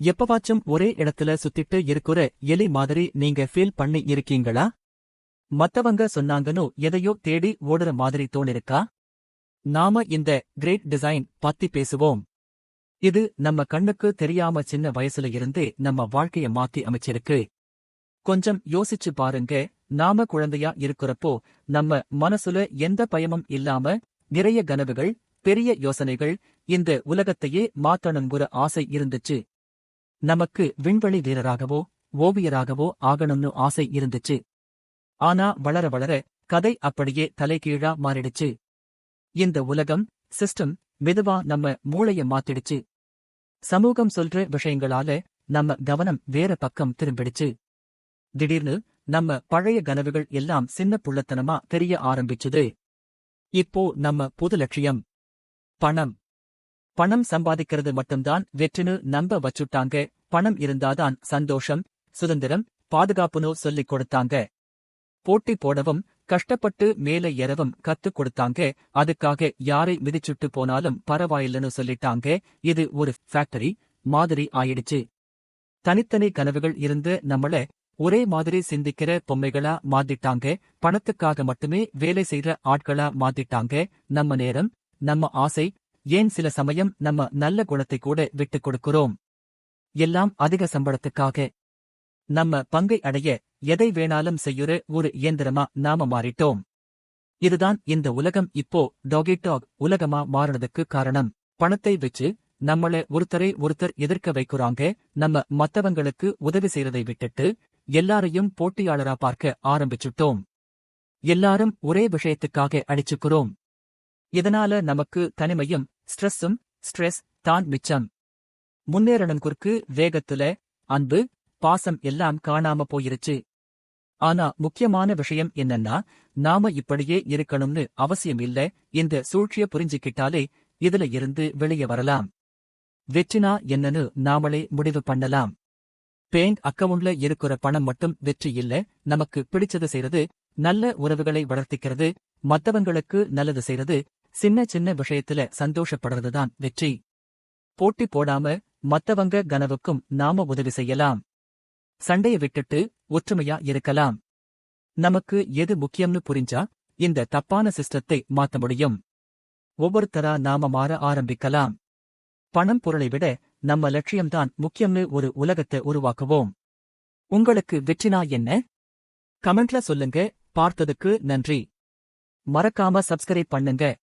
எப்பவாச்சும் ஒரே இடத்துல சுத்திட்டு இருக்கிற எலி மாதிரி நீங்க ஃபீல் பண்ணி இருக்கீங்களா? மத்தவங்க சொன்னாங்கன்னு எதையோ தேடி ஓடுற மாதிரி தோணிருக்கா? நாம இந்த கிரேட் டிசைன் பத்தி பேசுவோம். இது நம்ம கண்ணுக்கு தெரியாம சின்ன வயசுல இருந்தே நம்ம வாழ்க்கைய மாத்தி அமைச்சிருக்கு. கொஞ்சம் யோசிச்சு பாருங்க நாம குழந்தையா இருக்கிறப்போ நம்ம மனசுல எந்த பயமும் இல்லாம நிறைய கனவுகள் பெரிய யோசனைகள் இந்த உலகத்தையே மாத்தணுங்கிற ஆசை இருந்துச்சு. நமக்கு விண்வெளி வீரராகவோ ஓவியராகவோ ஆகணும்னு ஆசை இருந்துச்சு. ஆனா வளர வளர கதை அப்படியே தலைகீழா மாறிடுச்சு. இந்த உலகம் சிஸ்டம் மெதுவா நம்ம மூளைய மாத்திடுச்சு. சமூகம் சொல்ற விஷயங்களால நம்ம கவனம் வேற பக்கம் திரும்பிடுச்சு. திடீர்னு நம்ம பழைய கனவுகள் எல்லாம் சின்ன புள்ளத்தனமா தெரிய ஆரம்பிச்சுது. இப்போ நம்ம புது லட்சியம். பணம். பணம் சம்பாதிக்கிறது மட்டும்தான் வெற்றின்னு நம்ப வச்சுட்டாங்க. பணம் இருந்தாதான் சந்தோஷம் சுதந்திரம் பாதுகாப்புனோ சொல்லிக் கொடுத்தாங்க. போட்டி போடவும் கஷ்டப்பட்டு மேலே ஏறவும் கத்துக் கொடுத்தாங்க. அதுக்காக யாரை மிதிச்சுட்டு போனாலும் பரவாயில்லைன்னு சொல்லிட்டாங்க. இது ஒரு ஃபேக்டரி மாதிரி ஆயிடுச்சு. தனித்தனி கனவுகள் இருந்து நம்மள ஒரே மாதிரி சிந்திக்கிற பொம்மைகளா மாத்திட்டாங்க. பணத்துக்காக மட்டுமே வேலை செய்யற ஆட்களா மாத்திட்டாங்க. நம்ம நேரம் நம்ம ஆசை ஏன் சில சமயம் நம்ம நல்ல குணத்தை கூட விட்டுக் கொடுக்கிறோம்? எல்லாம் அதிக சம்பளத்துக்காக. நம்ம பங்கை அடைய எதை வேணாலும் செய்யுற ஒரு இயந்திரமா நாம மாறிட்டோம். இதுதான் இந்த உலகம் இப்போ டாகி டாக் உலகமா மாறினதுக்கு காரணம். பணத்தை வச்சு நம்மள ஒருத்தரை ஒருத்தர் எதிர்க்க வைக்கிறாங்க. நம்ம மத்தவங்களுக்கு உதவி செய்யறதை விட்டுட்டு எல்லாரையும் போட்டியாளரா பார்க்க ஆரம்பிச்சுட்டோம். எல்லாரும் ஒரே விஷயத்துக்காக அடிச்சுக்கிறோம். இதனால நமக்கு தனிமையும் ஸ்ட்ரெஸ்ஸும் ஸ்ட்ரெஸ் தான் மிச்சம். முன்னேறணும் குறுக்கு வேகத்துல அன்பு பாசம் எல்லாம் காணாம போயிருச்சு. ஆனா முக்கியமான விஷயம் என்னன்னா நாம இப்படியே இருக்கணும்னு அவசியம் இல்ல இந்த சூழ்ச்சிய புரிஞ்சுக்கிட்டாலே இதுல இருந்து வெளியே வரலாம். வெற்றினா என்னன்னு நாமளே முடிவு பண்ணலாம். பேங்க் அக்கவுண்ட்ல இருக்கிற பணம் மட்டும் வெற்றி இல்ல நமக்கு பிடிச்சது செய்யறது நல்ல உறவுகளை வளர்த்திக்கிறது மத்தவங்களுக்கு நல்லது செய்யறது சின்ன சின்ன விஷயத்துல சந்தோஷப்படுறதுதான் வெற்றி. போட்டி போடாம மத்தவங்க கனவுக்கும் நாம உதவி செய்யலாம். சண்டைய விட்டுட்டு ஒற்றுமையா இருக்கலாம். நமக்கு எது முக்கியம்னு புரிஞ்சா இந்த தப்பான சிஸ்டத்தை மாத்த முடியும். ஒவ்வொருத்தரா நாம மாற ஆரம்பிக்கலாம். பணம் பொருளை விட நம்ம லட்சியம்தான் முக்கியம்னு ஒரு உலகத்தை உருவாக்குவோம். உங்களுக்கு வெற்றினா என்ன? கமெண்ட்ல சொல்லுங்க. பார்த்ததுக்கு நன்றி. மறக்காம சப்ஸ்கிரைப் பண்ணுங்க.